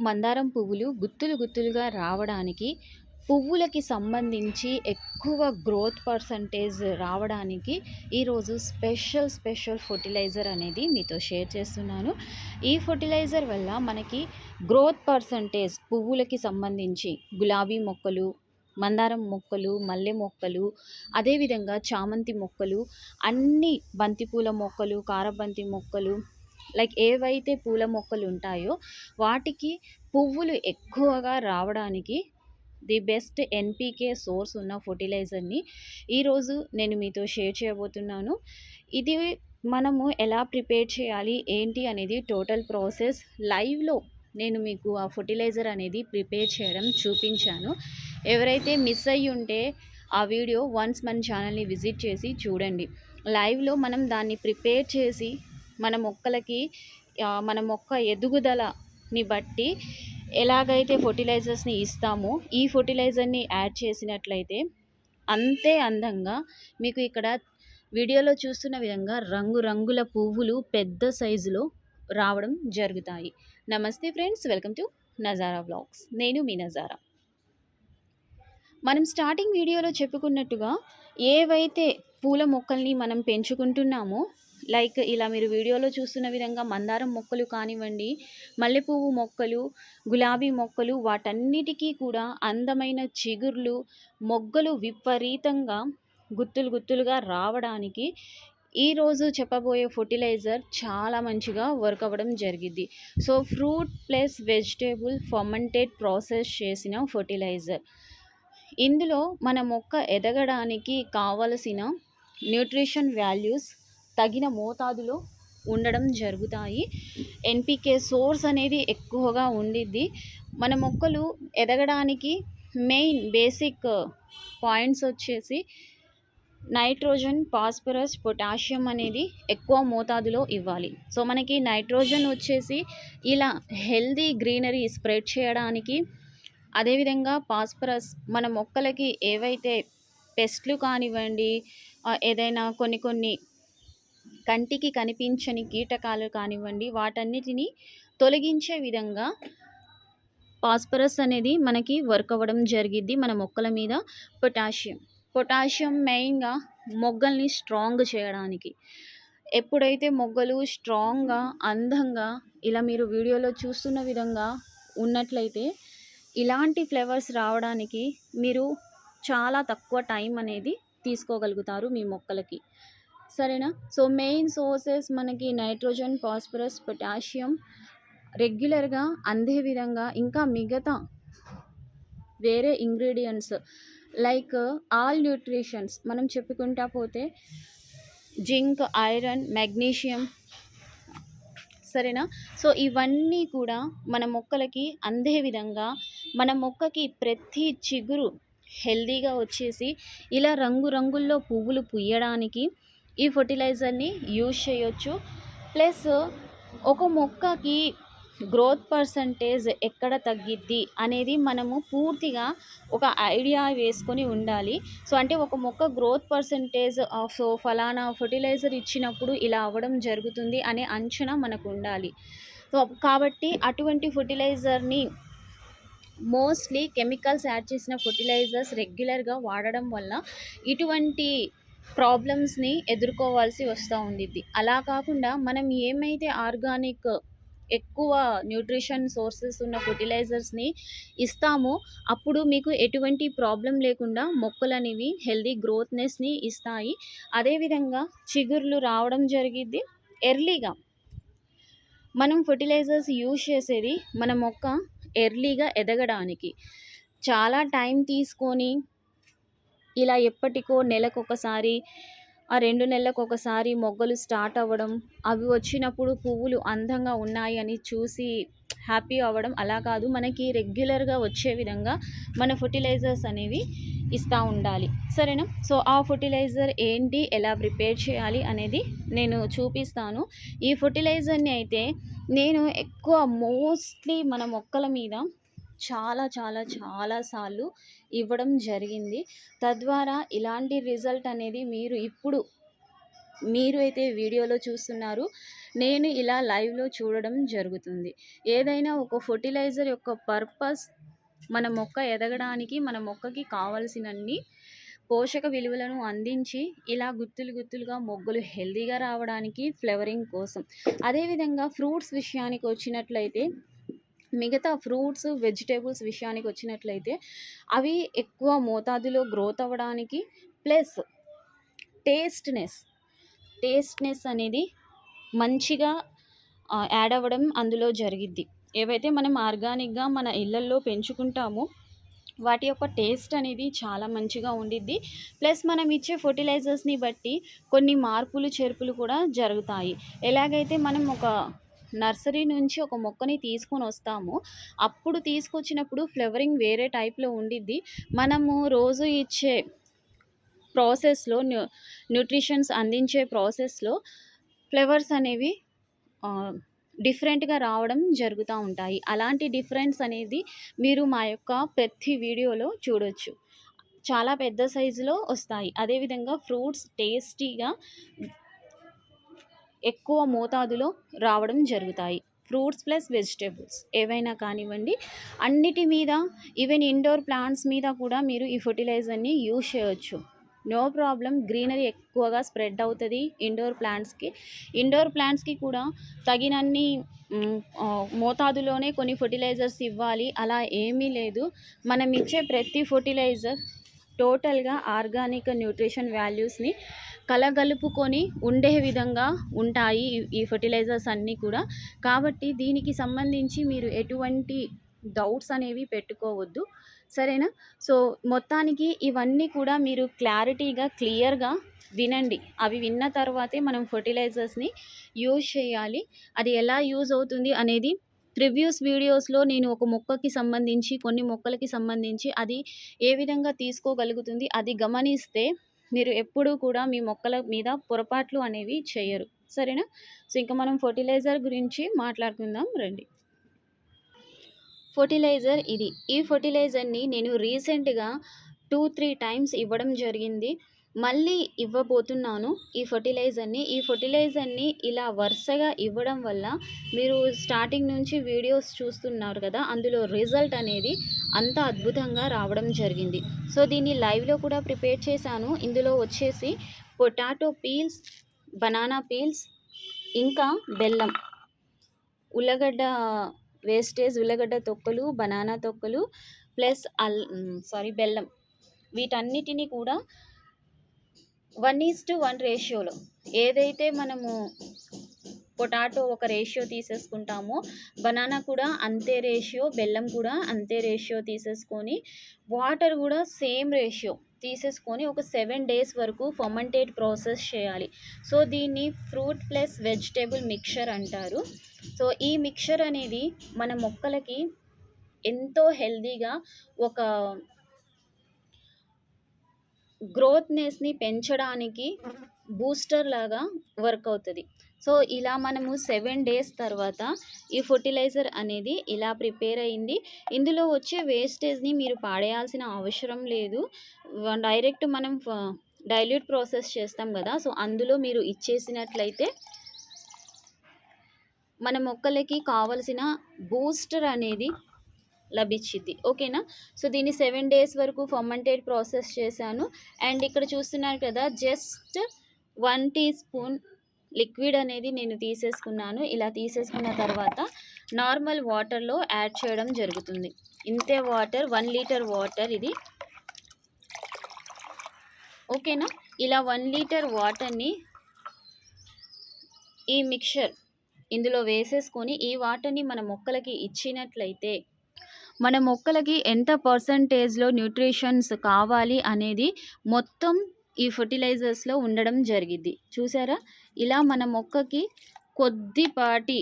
మందారం పువ్వులు గుత్తులు గుత్తులుగా రావడానికి పువ్వులకి సంబంధించి ఎక్కువ గ్రోత్ పర్సంటేజ్ రావడానికి ఈరోజు స్పెషల్ స్పెషల్ ఫర్టిలైజర్ అనేది మీతో షేర్ చేస్తున్నాను. ఈ ఫర్టిలైజర్ వల్ల మనకి గ్రోత్ పర్సంటేజ్ పువ్వులకి సంబంధించి గులాబీ మొక్కలు మందారం మొక్కలు మల్లె మొక్కలు అదేవిధంగా చామంతి మొక్కలు అన్ని బంతిపూల మొక్కలు కారబంతి మొక్కలు లైక్ ఏవైతే పూల మొక్కలు ఉంటాయో వాటికి పువ్వులు ఎక్కువగా రావడానికి ది బెస్ట్ ఎన్పికే సోర్స్ ఉన్న ఫర్టిలైజర్ని ఈరోజు నేను మీతో షేర్ చేయబోతున్నాను. ఇది మనము ఎలా ప్రిపేర్ చేయాలి ఏంటి అనేది టోటల్ ప్రాసెస్. లైవ్లో నేను మీకు ఆ ఫర్టిలైజర్ అనేది ప్రిపేర్ చేయడం చూపించాను. ఎవరైతే మిస్ అయ్యి ఉంటే ఆ వీడియో వన్స్ మన ఛానల్ని విజిట్ చేసి చూడండి. లైవ్లో మనం దాన్ని ప్రిపేర్ చేసి మన మొక్కలకి మన మొక్క ఎదుగుదలని బట్టి ఎలాగైతే ఫర్టిలైజర్స్ని ఇస్తామో ఈ ఫర్టిలైజర్ని యాడ్ చేసినట్లయితే అంతే అందంగా మీకు ఇక్కడ వీడియోలో చూస్తున్న విధంగా రంగురంగుల పువ్వులు పెద్ద సైజులో రావడం జరుగుతాయి. నమస్తే friends welcome to Nazara vlogs నేను మీ నజారా. మనం స్టార్టింగ్ వీడియోలో చెప్పుకున్నట్టుగా ఏవైతే పూల మొక్కల్ని మనం పెంచుకుంటున్నామో లైక్ ఇలా మీరు వీడియోలో చూస్తున్న విధంగా మందారం మొక్కలు కానివ్వండి మల్లెపువ్వు మొక్కలు గులాబీ మొక్కలు వాటన్నిటికీ కూడా అందమైన చిగుర్లు మొగ్గలు విపరీతంగా గుత్తులు గుత్తులుగా రావడానికి ఈరోజు చెప్పబోయే ఫర్టిలైజర్ చాలా మంచిగా వర్క్ అవ్వడం జరిగింది. So fruit plus vegetable fermented process చేసిన ఫర్టిలైజర్. ఇందులో మన మొక్క ఎదగడానికి కావలసిన న్యూట్రిషన్ వాల్యూస్ తగిన మోతాదులో ఉండడం జరుగుతాయి. ఎన్పికే సోర్స్ అనేది ఎక్కువగా ఉండిద్ది. మన మొక్కలు ఎదగడానికి మెయిన్ బేసిక్ పాయింట్స్ వచ్చేసి నైట్రోజన్ ఫాస్ఫరస్ పొటాషియం అనేది ఎక్కువ మోతాదులో ఇవ్వాలి. సో మనకి నైట్రోజన్ వచ్చేసి ఇలా హెల్దీ గ్రీనరీ స్ప్రెడ్ చేయడానికి అదేవిధంగా ఫాస్ఫరస్ మన మొక్కలకి ఏవైతే పెస్ట్లు కానివ్వండి ఏదైనా కొన్ని కొన్ని కంటికి కనిపించని కీటకాలు కానివ్వండి వాటన్నిటిని తొలగించే విధంగా పాస్పరస్ అనేది మనకి వర్క్ అవ్వడం జరిగిద్ది మన మొక్కల మీద. పొటాషియం. పొటాషియం మెయిన్గా మొగ్గల్ని స్ట్రాంగ్ చేయడానికి. ఎప్పుడైతే మొగ్గలు స్ట్రాంగ్గా అందంగా ఇలా మీరు వీడియోలో చూస్తున్న విధంగా ఉన్నట్లయితే ఇలాంటి ఫ్లేవర్స్ రావడానికి మీరు చాలా తక్కువ టైం అనేది తీసుకోగలుగుతారు మీ మొక్కలకి. సరేనా? సో మెయిన్ సోర్సెస్ మనకి నైట్రోజన్ ఫాస్ఫరస్ పొటాషియం రెగ్యులర్గా అందే విధంగా ఇంకా మిగతా వేరే ఇంగ్రీడియంట్స్ లైక్ ఆల్ న్యూట్రిషన్స్ మనం చెప్పుకుంటా పోతే జింక్ ఐరన్ మెగ్నీషియం సరేనా? సో ఇవన్నీ కూడా మన మొక్కలకి అందే విధంగా మన మొక్కకి ప్రతి చిగురు హెల్దీగా వచ్చేసి ఇలా రంగురంగుల్లో పువ్వులు పుయ్యడానికి ఈ ఫర్టిలైజర్ని యూజ్ చేయొచ్చు. ప్లస్ ఒక మొక్కకి గ్రోత్ పర్సంటేజ్ ఎక్కడ తగ్గిద్ది అనేది మనము పూర్తిగా ఒక ఐడియా వేసుకొని ఉండాలి. సో అంటే ఒక మొక్క గ్రోత్ పర్సంటేజ్ సో ఫలానా ఫర్టిలైజర్ ఇచ్చినప్పుడు ఇలా అవ్వడం జరుగుతుంది అనే అంచనా మనకు ఉండాలి. సో కాబట్టి అటువంటి ఫర్టిలైజర్ని మోస్ట్లీ కెమికల్స్ యాడ్ చేసిన ఫర్టిలైజర్స్ రెగ్యులర్గా వాడడం వల్ల ఇటువంటి ప్రాబ్లమ్స్ని ఎదుర్కోవాల్సి వస్తూ ఉండిద్ది. అలా కాకుండా మనం ఏమైతే ఆర్గానిక్ ఎక్కువ న్యూట్రిషన్ సోర్సెస్ ఉన్న ఫర్టిలైజర్స్ని ఇస్తామో అప్పుడు మీకు ఎటువంటి ప్రాబ్లం లేకుండా మొక్కలు అనేవి హెల్దీ గ్రోత్నెస్ని ఇస్తాయి. అదేవిధంగా చిగుర్లు రావడం జరిగిద్ది. ఎర్లీగా మనం ఫర్టిలైజర్స్ యూజ్ చేసేది మన మొక్క ఎర్లీగా ఎదగడానికి. చాలా టైం తీసుకొని ఇలా ఎప్పటికో నెలకొకసారి ఆ రెండు నెలలకు ఒకసారి మొగ్గలు స్టార్ట్ అవ్వడం అవి వచ్చినప్పుడు పువ్వులు అందంగా ఉన్నాయి అని చూసి హ్యాపీ అవ్వడం అలా కాదు. మనకి రెగ్యులర్గా వచ్చే విధంగా మన ఫర్టిలైజర్స్ అనేవి ఇస్తూ ఉండాలి. సరేనా? సో ఆ ఫర్టిలైజర్ ఏంటి ఎలా ప్రిపేర్ చేయాలి అనేది నేను చూపిస్తాను. ఈ ఫర్టిలైజర్ని అయితే నేను ఎక్కువ మోస్ట్లీ మన మొక్కల మీద చాలా చాలా చాలా సార్లు ఇవ్వడం జరిగింది. తద్వారా ఇలాంటి రిజల్ట్ అనేది మీరు ఇప్పుడు మీరు అయితే వీడియోలో చూస్తున్నారు నేను ఇలా లైవ్లో చూడడం జరుగుతుంది. ఏదైనా ఒక ఫర్టిలైజర్ యొక్క పర్పస్ మన మొక్క ఎదగడానికి మన మొక్కకి కావలసినన్ని పోషక విలువలను అందించి ఇలా గుత్తులు గుత్తులుగా మొగ్గలు హెల్దీగా రావడానికి ఫ్లవరింగ్ కోసం. అదేవిధంగా ఫ్రూట్స్ విషయానికి వచ్చినట్లయితే మిగతా ఫ్రూట్స్ వెజిటేబుల్స్ విషయానికి వచ్చినట్లయితే అవి ఎక్కువ మోతాదులో గ్రోత్ అవ్వడానికి ప్లస్ టేస్ట్నెస్ టేస్ట్నెస్ అనేది మంచిగా యాడ్ అవ్వడం అందులో జరిగిద్ది. ఏవైతే మనం ఆర్గానిక్గా మన ఇళ్ళల్లో పెంచుకుంటామో వాటి యొక్క టేస్ట్ అనేది చాలా మంచిగా ఉండిద్ది. ప్లస్ మనం ఇచ్చే ఫర్టిలైజర్స్ని బట్టి కొన్ని మార్పులు చేర్పులు కూడా జరుగుతాయి. ఎలాగైతే మనం ఒక నర్సరీ నుంచి ఒక మొక్కని తీసుకొని వస్తాము. అప్పుడు తీసుకొచ్చినప్పుడు ఫ్లవరింగ్ వేరే టైప్లో ఉండిద్ది. మనము రోజు ఇచ్చే ప్రాసెస్లో న్యూ న్యూట్రిషన్స్ అందించే ప్రాసెస్లో ఫ్లవర్స్ అనేవి డిఫరెంట్గా రావడం జరుగుతూ ఉంటాయి. అలాంటి డిఫరెన్స్ అనేది మీరు మా యొక్క ప్రతి వీడియోలో చూడొచ్చు. చాలా పెద్ద సైజులో వస్తాయి. అదేవిధంగా ఫ్రూట్స్ టేస్టీగా ఎక్కువ మోతాదులో రావడం జరుగుతాయి. ఫ్రూట్స్ ప్లస్ వెజిటేబుల్స్ ఏవైనా కానివ్వండి అన్నిటి మీద ఈవెన్ ఇండోర్ ప్లాంట్స్ మీద కూడా మీరు ఈ ఫర్టిలైజర్ని యూజ్ చేయవచ్చు నో ప్రాబ్లం గ్రీనరీ ఎక్కువగా స్ప్రెడ్ అవుతుంది ఇండోర్ ప్లాంట్స్కి. ఇండోర్ ప్లాంట్స్కి కూడా తగినన్ని మోతాదులోనే కొన్ని ఫర్టిలైజర్స్ ఇవ్వాలి. అలా ఏమీ లేదు. మనం ఇచ్చే ప్రతి ఫర్టిలైజర్ టోటల్గా ఆర్గానిక్ న్యూట్రిషన్ వాల్యూస్ని కలగలుపుకొని ఉండే విధంగా ఉంటాయి ఈ ఫర్టిలైజర్స్ అన్నీ కూడా. కాబట్టి దీనికి సంబంధించి మీరు ఎటువంటి డౌట్స్ అనేవి పెట్టుకోవద్దు. సరేనా? సో మొత్తానికి ఇవన్నీ కూడా మీరు క్లారిటీగా క్లియర్గా వినండి. అవి విన్న తర్వాతే మనం ఫర్టిలైజర్స్ని యూజ్ చేయాలి. అది ఎలా యూజ్ అవుతుంది అనేది ప్రివ్యూస్ వీడియోస్లో నేను ఒక మొక్కకి సంబంధించి కొన్ని మొక్కలకి సంబంధించి అది ఏ విధంగా తీసుకోగలుగుతుంది అది గమనిస్తే మీరు ఎప్పుడూ కూడా మీ మొక్కల మీద పొరపాట్లు అనేవి చేయరు. సరేనా? సో ఇంకా మనం ఫర్టిలైజర్ గురించి మాట్లాడుకుందాం రండి. ఫర్టిలైజర్ ఇది. ఈ ఫర్టిలైజర్ని నేను రీసెంట్గా టూ త్రీ టైమ్స్ ఇవ్వడం జరిగింది. మళ్ళీ ఇవ్వబోతున్నాను ఈ ఫర్టిలైజర్ని. ఈ ఫర్టిలైజర్ని ఇలా వరుసగా ఇవ్వడం వల్ల మీరు స్టార్టింగ్ నుంచి వీడియోస్ చూస్తున్నారు కదా అందులో రిజల్ట్ అనేది అంత అద్భుతంగా రావడం జరిగింది. సో దీన్ని లైవ్లో కూడా ప్రిపేర్ చేశాను. ఇందులో వచ్చేసి పొటాటో పీల్స్ బనానా పీల్స్ ఇంకా బెల్లం ఉల్లగడ్డ వేస్టేజ్ ఉల్లగడ్డ తొక్కలు బనానా తొక్కలు ప్లస్ అల్ సారీ బెల్లం. వీటన్నిటిని కూడా వన్ ఈజ్ టు వన్ రేషియోలో ఏదైతే మనము పొటాటో ఒక రేషియో తీసేసుకుంటామో బనానా కూడా అంతే రేషియో బెల్లం కూడా అంతే రేషియో తీసేసుకొని వాటర్ కూడా సేమ్ రేషియో తీసేసుకొని ఒక సెవెన్ డేస్ వరకు ఫర్మంటేట్ ప్రాసెస్ చేయాలి. సో దీన్ని ఫ్రూట్ ప్లస్ వెజిటేబుల్ మిక్చర్ అంటారు. సో ఈ మిక్చర్ అనేది మన మొక్కలకి ఎంతో హెల్దీగా ఒక గ్రోత్నెస్ని పెంచడానికి బూస్టర్ లాగా వర్క్ అవుతుంది. సో ఇలా మనము సెవెన్ డేస్ తర్వాత ఈ ఫర్టిలైజర్ అనేది ఇలా ప్రిపేర్ అయింది. ఇందులో వచ్చే వేస్టేజ్ని మీరు పాడేయాల్సిన అవసరం లేదు. డైరెక్ట్ మనం డైల్యూట్ ప్రాసెస్ చేస్తాం కదా సో అందులో మీరు ఇచ్చేసినట్లయితే మన మొక్కలకి కావలసిన బూస్టర్ అనేది లభించింది. ఓకేనా? సో దీన్ని సెవెన్ డేస్ వరకు ఫర్మంటేడ్ ప్రాసెస్ చేశాను. అండ్ ఇక్కడ చూస్తున్నారు కదా just one teaspoon liquid అనేది నేను తీసేసుకున్నాను. ఇలా తీసేసుకున్న తర్వాత నార్మల్ వాటర్లో యాడ్ చేయడం జరుగుతుంది. ఇంతే వాటర్ వన్ లీటర్ వాటర్ ఇది. ఓకేనా? ఇలా వన్ లీటర్ వాటర్ని ఈ మిక్చర్ ఇందులో వేసేసుకొని ఈ వాటర్ని మన మొక్కలకి ఇచ్చినట్లయితే మన మొక్కలకి ఎంత పర్సంటేజ్లో న్యూట్రిషన్స్ కావాలి అనేది మొత్తం ఈ ఫర్టిలైజర్స్లో ఉండడం జరిగింది చూసారా? ఇలా మన మొక్కకి కొద్దిపాటి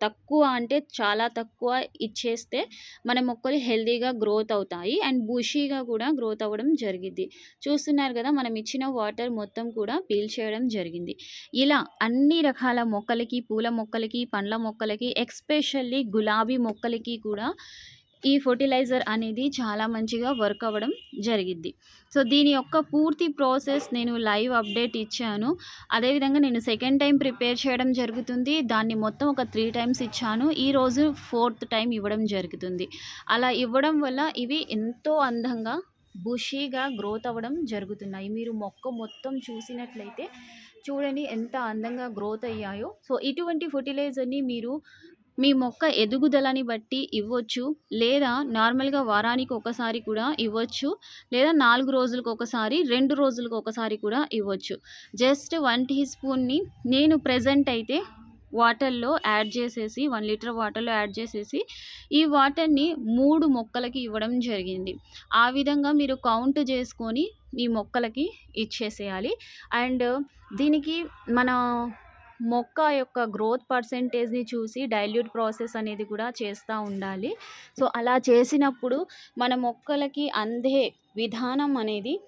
తక్కువ అంటే చాలా తక్కువ ఇచ్చేస్తే మన మొక్కలు హెల్తీగా గ్రోత్ అవుతాయి అండ్ బుషీగా కూడా గ్రోత్ అవ్వడం జరిగింది చూస్తున్నారు కదా మనం ఇచ్చిన వాటర్ మొత్తం కూడా పీల్ చేయడం జరిగింది. ఇలా అన్ని రకాల మొక్కలకి పూల మొక్కలకి పండ్ల మొక్కలకి ఎక్స్పెషల్లీ గులాబీ మొక్కలకి కూడా ఈ ఫర్టిలైజర్ అనేది చాలా మంచిగా వర్క్ అవ్వడం జరిగిద్ది. సో దీని యొక్క పూర్తి ప్రాసెస్ నేను లైవ్ అప్డేట్ ఇచ్చాను. అదేవిధంగా నేను సెకండ్ టైం ప్రిపేర్ చేయడం జరుగుతుంది. దాన్ని మొత్తం ఒక త్రీ టైమ్స్ ఇచ్చాను. ఈరోజు ఫోర్త్ టైం ఇవ్వడం జరుగుతుంది. అలా ఇవ్వడం వల్ల ఇవి ఎంతో అందంగా బుషీగా గ్రోత్ అవ్వడం జరుగుతున్నాయి. మీరు మొక్క మొత్తం చూసినట్లయితే చూడండి ఎంత అందంగా గ్రోత్ అయ్యాయో. సో ఇటువంటి ఫర్టిలైజర్ని మీరు మీ మొక్క ఎదుగుదలని బట్టి ఇవ్వచ్చు లేదా నార్మల్గా వారానికి ఒకసారి కూడా ఇవ్వచ్చు లేదా నాలుగు రోజులకు ఒకసారి రెండు రోజులకు ఒకసారి కూడా ఇవ్వచ్చు. జస్ట్ వన్ టీ స్పూన్ని నేను ప్రజెంట్ అయితే వాటర్లో యాడ్ చేసేసి వన్ లీటర్ వాటర్లో యాడ్ చేసేసి ఈ వాటర్ని మూడు మొక్కలకి ఇవ్వడం జరిగింది. ఆ విధంగా మీరు కౌంట్ చేసుకొని మీ మొక్కలకి ఇచ్చేసేయాలి. అండ్ దీనికి మన మొక్క యొక్క గ్రోత్ పర్సెంటేజ్ని చూసి డైల్యూట్ ప్రాసెస్ అనేది కూడా చేస్తూ ఉండాలి. సో అలా చేసినప్పుడు మన మొక్కలకి అందే విధానం అనేది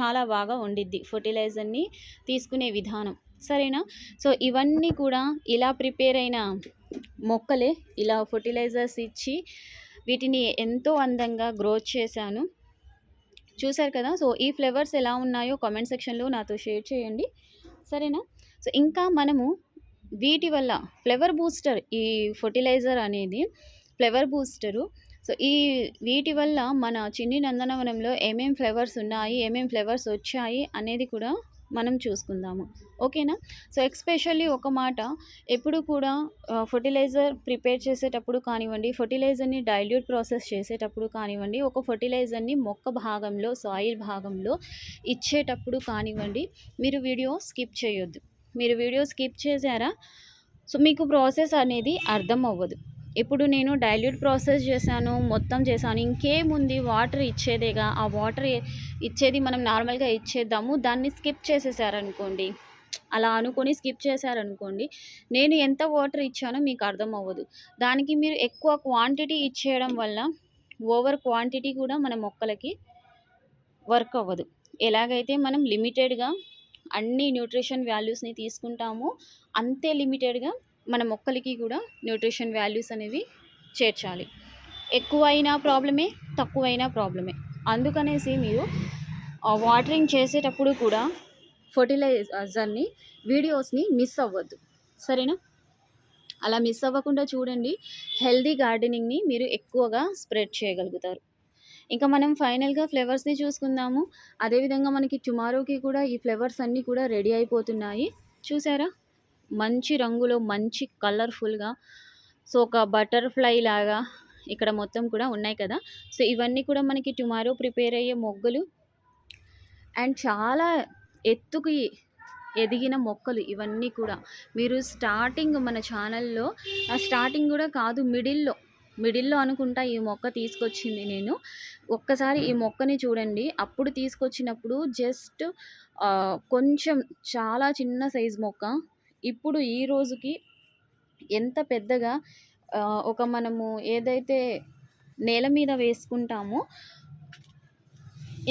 చాలా బాగా ఉండిద్ది. ఫర్టిలైజర్ని తీసుకునే విధానం. సరేనా? సో ఇవన్నీ కూడా ఇలా ప్రిపేర్ అయిన మొక్కలే ఇలా ఫర్టిలైజర్స్ ఇచ్చి వీటిని ఎంతో అందంగా గ్రోత్ చేశాను. చూసారు కదా? సో ఈ ఫ్లేవర్స్ ఎలా ఉన్నాయో కామెంట్ సెక్షన్లో నాతో షేర్ చేయండి. సరేనా? సో ఇంకా మనము వీటి వల్ల ఫ్లేవర్ బూస్టర్ ఈ ఫర్టిలైజర్ అనేది ఫ్లేవర్ బూస్టరు. సో ఈ వీటి వల్ల మన చిన్ని నందనవనంలో ఏమేం ఫ్లేవర్స్ ఉన్నాయి ఏమేం ఫ్లేవర్స్ వచ్చాయి అనేది కూడా మనం చూసుకుందాము. ఓకేనా? సో ఎక్స్పెషల్లీ ఒక మాట ఎప్పుడు కూడా ఫర్టిలైజర్ ప్రిపేర్ చేసేటప్పుడు కానివ్వండి ఫర్టిలైజర్ని డైల్యూట్ ప్రాసెస్ చేసేటప్పుడు కానివ్వండి ఒక ఫర్టిలైజర్ని మొక్క భాగంలో సాయిల్ భాగంలో ఇచ్చేటప్పుడు కానివ్వండి మీరు వీడియో స్కిప్ చేయొద్దు. మీరు వీడియో స్కిప్ చేశారా? సో మీకు ప్రాసెస్ అనేది అర్థం అవ్వదు. ఇప్పుడు నేను డైల్యూట్ ప్రాసెస్ చేశాను మొత్తం చేశాను ఇంకేముంది? వాటర్ ఇచ్చేదేగా? ఆ వాటర్ ఇచ్చేది మనం నార్మల్గా ఇచ్చేద్దాము దాన్ని స్కిప్ చేసేసారనుకోండి. అలా అనుకొని స్కిప్ చేశారనుకోండి నేను ఎంత వాటర్ ఇచ్చానో మీకు అర్థం అవ్వదు. దానికి మీరు ఎక్కువ క్వాంటిటీ ఇచ్చేయడం వల్ల ఓవర్ క్వాంటిటీ కూడా మన మొక్కలకి వర్క్ అవ్వదు. ఎలాగైతే మనం లిమిటెడ్గా అన్ని న్యూట్రిషన్ వాల్యూస్ని తీసుకుంటామో. అంతే లిమిటెడ్గా మన మొక్కలకి కూడా న్యూట్రిషన్ వాల్యూస్ అనేవి చేర్చాలి. ఎక్కువైనా ప్రాబ్లమే తక్కువైనా ప్రాబ్లమే. అందుకనేసి మీరు వాటరింగ్ చేసేటప్పుడు కూడా ఫర్టిలైజర్ని వీడియోస్ని మిస్ అవ్వద్దు. సరేనా? అలా మిస్ అవ్వకుండా చూడండి. హెల్దీ గార్డెనింగ్ని మీరు ఎక్కువగా స్ప్రెడ్ చేయగలుగుతారు. ఇంకా మనం ఫైనల్గా ఫ్లేవర్స్ని చూసుకుందాము. అదేవిధంగా మనకి టుమారోకి కూడా ఈ ఫ్లేవర్స్ అన్నీ కూడా రెడీ అయిపోతున్నాయి. చూసారా? మంచి రంగులో మంచి కలర్ఫుల్గా. సో ఒక బటర్ఫ్లై లాగా ఇక్కడ మొత్తం కూడా ఉన్నాయి కదా. సో ఇవన్నీ కూడా మనకి టుమారో ప్రిపేర్ అయ్యే మొగ్గలు. అండ్ చాలా ఎత్తుకి ఎదిగిన మొక్కలు ఇవన్నీ కూడా. మీరు స్టార్టింగ్ మన ఛానల్లో స్టార్టింగ్ కూడా కాదు మిడిల్లో మిడిల్లో అనుకుంటా ఈ మొక్క తీసుకొచ్చింది నేను. ఒక్కసారి ఈ మొక్కని చూడండి. అప్పుడు తీసుకొచ్చినప్పుడు జస్ట్ కొంచెం చాలా చిన్న సైజ్ మొక్క. ఇప్పుడు ఈ రోజుకి ఎంత పెద్దగా ఒక మనము ఏదైతే నేల మీద వేసుకుంటామో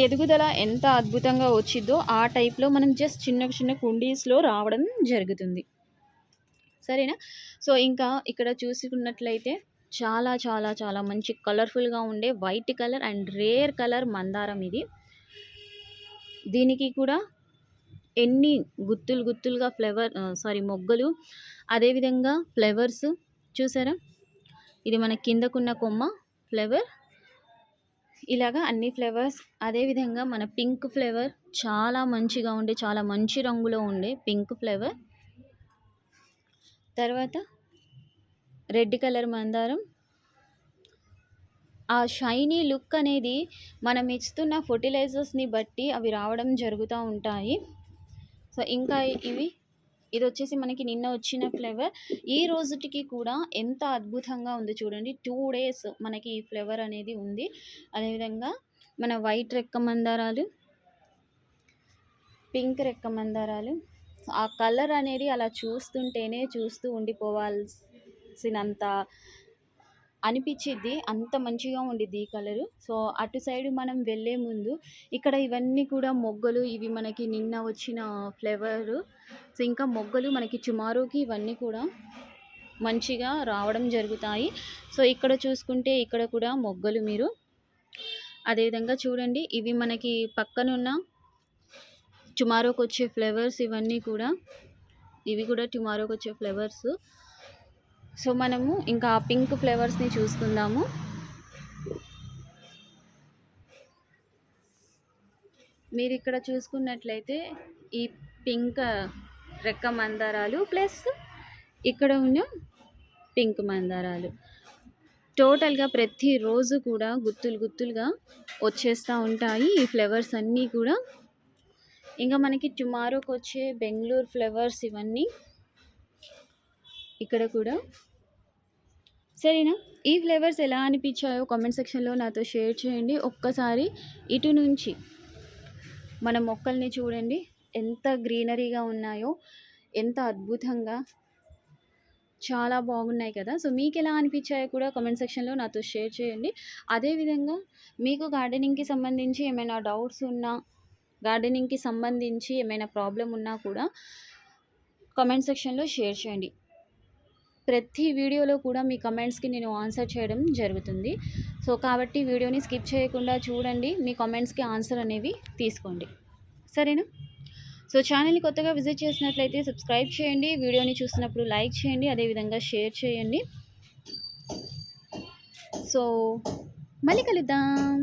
ఎదుగుదల ఎంత అద్భుతంగా వచ్చిందో ఆ టైప్లో మనం జస్ట్ చిన్న చిన్న కుండీస్లో రావడం జరుగుతుంది. సరేనా? సో ఇంకా ఇక్కడ చూసుకున్నట్లయితే చాలా చాలా చాలా మంచి కలర్ఫుల్గా ఉండే white colour and rare colour మందారం ఇది. దీనికి కూడా ఎన్ని గుత్తులు గుత్తులుగా ఫ్లవర్ సారీ మొగ్గలు అదేవిధంగా ఫ్లవర్స్ చూసారా? ఇది మన కిందకున్న కొమ్మ ఫ్లవర్. ఇలాగా అన్ని ఫ్లేవర్స్ అదేవిధంగా మన పింక్ ఫ్లేవర్ చాలా మంచిగా ఉండే చాలా మంచి రంగులో ఉండే పింక్ ఫ్లేవర్. తర్వాత రెడ్ కలర్ మందారం. ఆ షైనీ లుక్ అనేది మనం ఇస్తున్న ఫర్టిలైజర్స్ని బట్టి అవి రావడం జరుగుతూ ఉంటాయి. సో ఇంకా ఇవి ఇది వచ్చేసి మనకి నిన్న వచ్చిన ఫ్లేవర్. ఈ రోజుటికి కూడా ఎంత అద్భుతంగా ఉంది చూడండి. టూ డేస్ మనకి ఈ ఫ్లేవర్ అనేది ఉంది. అదేవిధంగా మన వైట్ రెక్క మందారాలు పింక్ రెక్క మందారాలు. ఆ కలర్ అనేది అలా చూస్తుంటేనే చూస్తూ ఉండిపోవాల్సి ఉండిపోవాల్సినంత అనిపించిద్ది. అంత మంచిగా ఉండిద్ది ఈ కలరు. సో అటు సైడ్ మనం వెళ్ళే ముందు ఇక్కడ ఇవన్నీ కూడా మొగ్గలు ఇవి మనకి నిన్న వచ్చిన ఫ్లేవరు. సో ఇంకా మొగ్గలు మనకి చుమారోకి ఇవన్నీ కూడా మంచిగా రావడం జరుగుతాయి. సో ఇక్కడ చూసుకుంటే ఇక్కడ కూడా మొగ్గలు మీరు. అదేవిధంగా చూడండి ఇవి మనకి పక్కనున్న టుమారోకి వచ్చే ఫ్లేవర్స్ ఇవన్నీ కూడా. ఇవి కూడా టుమారోకి వచ్చే ఫ్లేవర్స్. సో మనము ఇంకా ఆ పింక్ ఫ్లేవర్స్ని చూసుకుందాము. మీరు ఇక్కడ చూసుకున్నట్లయితే ఈ పింక్ రెక్క మందారాలు ప్లస్ ఇక్కడ ఉన్న పింక్ మందారాలు. టోటల్గా ప్రతిరోజు కూడా గుత్తులు గుత్తులుగా వచ్చేస్తూ ఉంటాయి ఈ ఫ్లవర్స్ అన్నీ కూడా. ఇంకా మనకి టుమారోకి వచ్చే బెంగళూరు ఫ్లవర్స్ ఇవన్నీ ఇక్కడ కూడా. సరేనా? ఈ ఫ్లేవర్స్ ఎలా అనిపించాయో కామెంట్ సెక్షన్లో నాతో షేర్ చేయండి. ఒక్కసారి ఇటు నుంచి మన మొక్కల్ని చూడండి. ఎంత గ్రీనరీగా ఉన్నాయో ఎంత అద్భుతంగా. చాలా బాగున్నాయి కదా. సో మీకు ఎలా అనిపించాయో కూడా కామెంట్ సెక్షన్లో నాతో షేర్ చేయండి. అదేవిధంగా మీకు గార్డెనింగ్కి సంబంధించి ఏమైనా డౌట్స్ ఉన్నా గార్డెనింగ్కి సంబంధించి ఏమైనా ప్రాబ్లం ఉన్నా కూడా కామెంట్ సెక్షన్లో షేర్ చేయండి. ప్రతి వీడియోలో కూడా మీ కమెంట్స్కి నేను ఆన్సర్ చేయడం జరుగుతుంది. సో కాబట్టి వీడియోని స్కిప్ చేయకుండా చూడండి. మీ కమెంట్స్కి ఆన్సర్ అనేవి తీసుకోండి. సరేనా? సో ఛానల్ని కొత్తగా విజిట్ చేసినట్లయితే సబ్స్క్రైబ్ చేయండి. వీడియోని చూసినప్పుడు లైక్ చేయండి. అదేవిధంగా షేర్ చేయండి. సో మళ్ళీ కలుద్దాం.